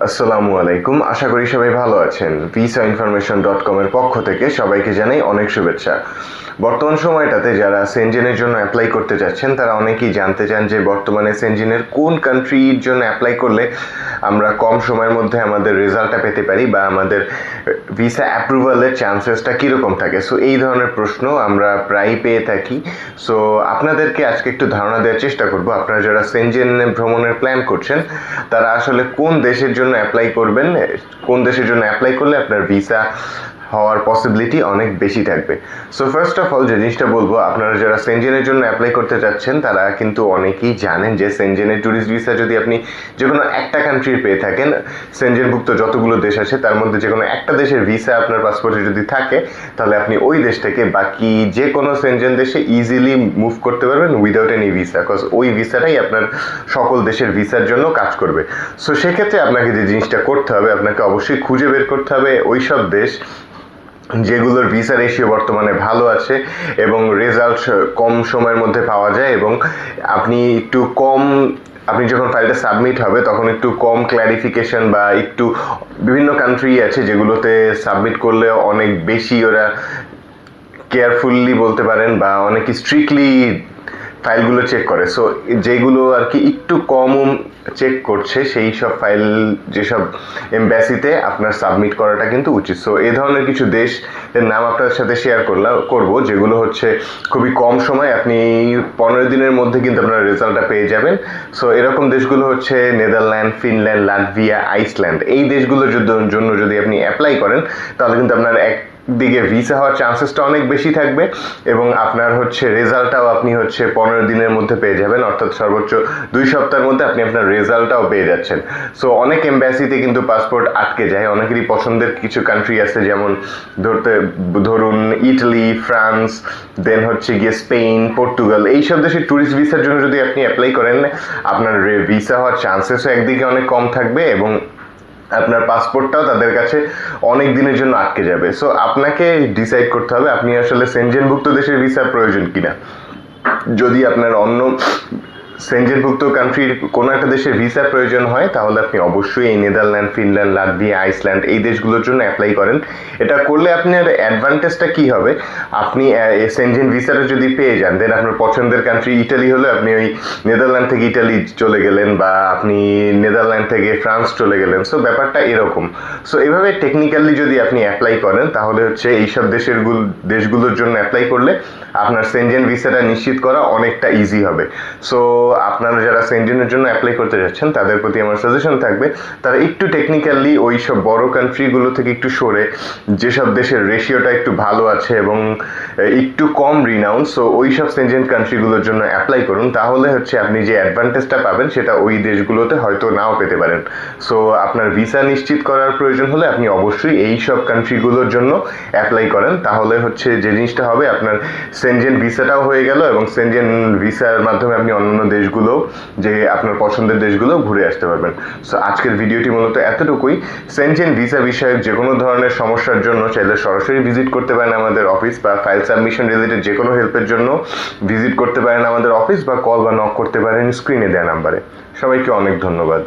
আসসালামু আলাইকুম। আশা করি সবাই ভালো আছেন। ভিসা ইনফরমেশন ডট কমের পক্ষ থেকে সবাইকে জানাই অনেক শুভেচ্ছা। বর্তমান সময়টাতে যারা সেনজেনের জন্য অ্যাপ্লাই করতে যাচ্ছেন, তারা অনেকেই জানতে চান যে বর্তমানে সেনজেনের কোন কান্ট্রির জন্য অ্যাপ্লাই করলে আমরা কম সময়ের মধ্যে আমাদের রেজাল্টটা পেতে পারি বা আমাদের ভিসা অ্যাপ্রুভালের চান্সেসটা কীরকম থাকে? সো এই ধরনের প্রশ্ন আমরা প্রায়ই পেয়ে থাকি। সো আপনাদেরকে আজকে একটু ধারণা দেওয়ার চেষ্টা করব। আপনারা যারা সেনজেন ভ্রমণের প্ল্যান করছেন, তারা আসলে কোন দেশের জন্য অ্যাপ্লাই করবেন? কোন দেশের জন্য অ্যাপ্লাই করলে আপনার ভিসা হওয়ার পসিবিলিটি অনেক বেশি থাকবে। সো ফার্স্ট অফ অল যে জিনিসটা বলব, আপনারা যারা সেনজেনের জন্য অ্যাপ্লাই করতে চাচ্ছেন, তারা কিন্তু অনেকেই জানেন যে সেনজেনের ট্যুরিস্ট ভিসা যদি আপনি যে কোনো একটা কান্ট্রির পেয়ে থাকেন সেনজেনভুক্ত যতগুলো দেশ আছে, তার মধ্যে যে কোনো একটা দেশের ভিসা আপনার পাসপোর্টে যদি থাকে, তাহলে আপনি ওই দেশ থেকে বাকি যে কোনো সেনজেন দেশে ইজিলি মুভ করতে পারবেন উইদাউট এনি ভিসা কজ ওই ভিসাটাই আপনার সকল দেশের ভিসার জন্য কাজ করবে। সো সেক্ষেত্রে আপনাকে যে জিনিসটা করতে হবে, আপনাকে অবশ্যই খুঁজে বের করতে হবে ওই সব দেশ। যেগুলোর ভিসা রেশিও বর্তমানে ভালো আছে এবং রেজাল্ট কম সময়ের মধ্যে পাওয়া যায় এবং আপনি একটু কম, আপনি যখন ফাইলটা সাবমিট হবে, তখন একটু কম ক্ল্যারিফিকেশন বা একটু বিভিন্ন কান্ট্রি আছে যেগুলোতে সাবমিট করলে অনেক বেশি ওরা কেয়ারফুল্লি বলতে পারেন বা অনেক স্ট্রিক্টলি ফাইলগুলো চেক করে। সো যেগুলো আর কি একটু কম চেক করছে, সেই সব ফাইল, যেসব এমব্যাসিতে আপনার সাবমিট করাটা কিন্তু উচিত। সো এ ধরনের কিছু দেশের নাম আপনার সাথে শেয়ার করলাম করব, যেগুলো হচ্ছে খুবই কম সময় আপনি পনেরো দিনের মধ্যে কিন্তু আপনার রেজাল্টটা পেয়ে যাবেন। সো এরকম দেশগুলো হচ্ছে নেদারল্যান্ড, ফিনল্যান্ড, লাটভিয়া, আইসল্যান্ড, এই দেশগুলোর জন্য যদি আপনি অ্যাপ্লাই করেন, তাহলে কিন্তু আপনার এক দিকে ভিসা হওয়ার চান্সেসটা অনেক বেশি থাকবে এবং আপনার হচ্ছে রেজাল্টটাও আপনি হচ্ছে পনেরো দিনের মধ্যে পেয়ে যাবেন, অর্থাৎ সর্বোচ্চ দুই সপ্তাহের মধ্যে আপনি আপনার রেজাল্টটাও পেয়ে যাচ্ছেন। সো অনেক এম্বাসিতে কিন্তু পাসপোর্ট আটকে যায়, অনেকেরই পছন্দের কিছু কান্ট্রি আছে যেমন ধরতে, ধরুন ইটালি ফ্রান্স দেন হচ্ছে গিয়ে স্পেন পর্তুগাল এইসব দেশে ট্যুরিস্ট ভিসার জন্য যদি আপনি অ্যাপ্লাই করেন, আপনার ভিসা হওয়ার চান্সেসও একদিকে অনেক কম থাকবে এবং আপনার পাসপোর্টটাও তাদের কাছে অনেক দিনের জন্য আটকে যাবে। সো আপনাকে ডিসাইড করতে হবে, আপনি আসলে সেনজেনভুক্ত দেশের ভিসা প্রয়োজন কিনা। যদি আপনার অন্য সেনজেনভুক্ত কান্ট্রির কোনো একটা দেশের ভিসা প্রয়োজন হয়, তাহলে আপনি অবশ্যই এই নেদারল্যান্ড, ফিনল্যান্ড, লাটভিয়া, আইসল্যান্ড এই দেশগুলোর জন্য অ্যাপ্লাই করেন। এটা করলে আপনার অ্যাডভান্টেজটা কি হবে? আপনি সেনজেন ভিসাটা যদি পেয়ে যান দেন আপনার পছন্দের কান্ট্রি ইটালি হলে আপনি ওই নেদারল্যান্ড থেকে ইটালি চলে গেলেন বা আপনি নেদারল্যান্ড থেকে ফ্রান্স চলে গেলেন। সো ব্যাপারটা এরকম। সো এভাবে টেকনিক্যালি যদি আপনি অ্যাপ্লাই করেন, তাহলে হচ্ছে এইসব দেশের দেশগুলোর জন্য অ্যাপ্লাই করলে আপনার সেনজেন ভিসাটা নিশ্চিত করা অনেকটা ইজি হবে। সো আপনারা যারা সেন্টিনের জন্য অ্যাপ্লাই করতে যাচ্ছেন, তাদের প্রতি আমার সাজেশন থাকবে, তারা একটু টেকনিক্যালি ওই সব বড় কান্ট্রিগুলো থেকে একটু সরে, যেসব দেশের রেশিওটা একটু ভালো আছে এবং একটু কম রিনাউন্স সো ওই সব সেনজেন কান্ট্রিগুলোর জন্য অ্যাপ্লাই করুন, তাহলে হচ্ছে আপনি যে অ্যাডভান্টেজটা পাবেন, সেটা ওই দেশগুলোতে হয়তো নাও পেতে পারেন। সো আপনার ভিসা নিশ্চিত করার প্রয়োজন হলে আপনি অবশ্যই এই সব কান্ট্রিগুলোর জন্য অ্যাপ্লাই করেন, তাহলে হচ্ছে যে জিনিসটা হবে, আপনার সেনজেন ভিসাটাও হয়ে গেল এবং সেনজেন ভিসার মাধ্যমে আপনি অন্যান্য দেশগুলো, যে আপনার পছন্দের দেশগুলো ঘুরে আসতে পারবেন। সো আজকের ভিডিওটি মূলত এতটুকুই। সেন্টেন ভিসা বিষয়ক যে কোনো ধরনের সমস্যার জন্য চাইলে সরাসরি ভিজিট করতে পারেন আমাদের অফিস বা ফাইল সাবমিশন রিলেটেড যে কোনো হেল্পের জন্য ভিজিট করতে পারেন আমাদের অফিস বা কল বা নক করতে পারেন স্ক্রিনে দেওয়া নাম্বারে সবাইকে অনেক ধন্যবাদ।